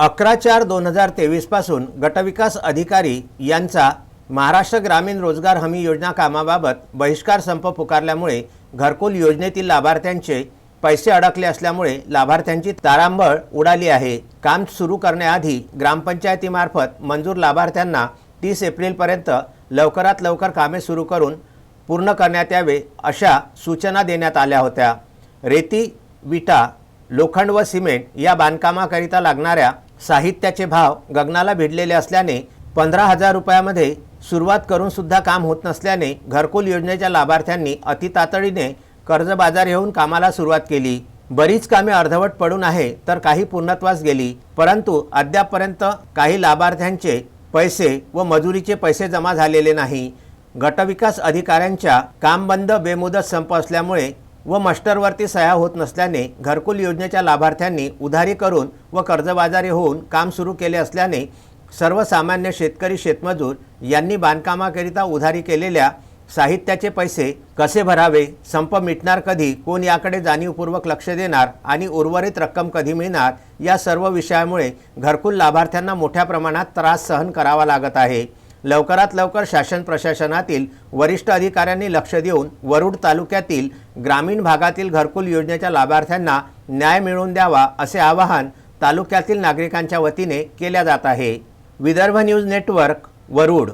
अकरा चार दोन हजार तेवीसपासून गटविकास अधिकारी यांचा महाराष्ट्र ग्रामीण रोजगार हमी योजना कामाबाबत बहिष्कार संप पुकारल्यामुळे घरकुल योजनेतील लाभार्थ्यांचे पैसे अडकले असल्यामुळे लाभार्थ्यांची तारांबळ उडाली आहे. काम सुरू करण्याआधी ग्रामपंचायतीमार्फत मंजूर लाभार्थ्यांना तीस एप्रिलपर्यंत लवकरात लवकर कामे सुरू करून पूर्ण करण्यात यावे अशा सूचना देण्यात आल्या होत्या. रेती विटा लोखंड व सिमेंट या बांधकामाकरिता लागणाऱ्या साहित्याचे भाव गगनाला भिडलेले असल्याने पंधरा हजार रुपयामध्ये सुरुवात करूनसुद्धा काम होत नसल्याने घरकुल योजनेच्या लाभार्थ्यांनी अतितातडीने कर्जबाजार येऊन कामाला सुरुवात केली. बरीच कामे अर्धवट पडून आहे तर काही पूर्णत्वास गेली. परंतु अद्यापपर्यंत काही लाभार्थ्यांचे पैसे व मजुरीचे पैसे जमा झालेले नाही. गटविकास अधिकाऱ्यांच्या कामबंद बेमुदत संप असल्यामुळे व मस्टरवरती सह्या होत नसल्याने घरकुल योजनेच्या लाभार्थ्यांनी उधारी करून व कर्जबाजारी होऊन काम सुरू केले असल्याने सर्वसामान्य शेतकरी शेतमजूर यांनी बांधकामाकरिता उधारी केलेल्या साहित्याचे पैसे कसे भरावे संप मिटणार कधी कोण याकडे जाणीवपूर्वक लक्ष देणार आणि उर्वरित रक्कम कधी मिळणार या सर्व विषयामुळे घरकुल लाभार्थ्यांना मोठ्या प्रमाणात त्रास सहन करावा लागत आहे. लवकरात लवकर शासन प्रशासनातील वरिष्ठ अधिकाऱ्यांनी लक्ष देऊन वरुड तालुक्यातील ग्रामीण भागातील घरकुल योजनेच्या लाभार्थ्यांना न्याय मिळवून द्यावा असे आवाहन तालुक्यातील नागरिकांच्या वतीने केल्या जात आहे. Vidarbha news network Warud.